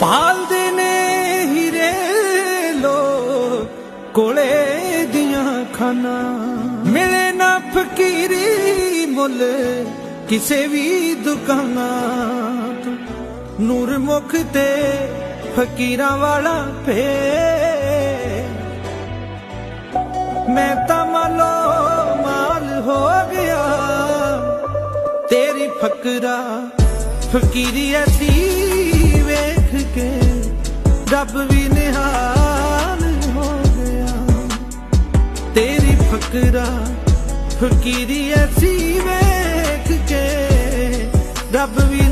ਪਾਲਦੇ ਨੇ ਹੀਰੇ ਲੋ ਕੋਲੇ ਦੀਆਂ ਖਾਨਾ। ਮਿਲੇ ਨਾ ਫਕੀਰੀ ਮੁੱਲ, ਕਿਸੇ ਵੀ ਦੁਕਾਨਾਂ ਤੋਂ। ਨੂਰ ਮੁਖ ਤੇ ਫਕੀਰਾਂ ਵਾਲਾ ਪੇ ਮੈਂ ਤਾਂ ਮਾਲੋ ਮਾਲ ਹੋ ਗਿਆ, ਤੇਰੀ ਫਕਰਾ ਫਕੀਰੀ ਐਸੀ ਰੱਬ ਵੀ ਨਿਹਾਲ ਹੋ ਗਿਆ। ਤੇਰੀ ਫਕਰਾ ਫਕੀਰੀ ਐਸੀ ਵੇਖ ਕੇ ਰੱਬ ਵੀ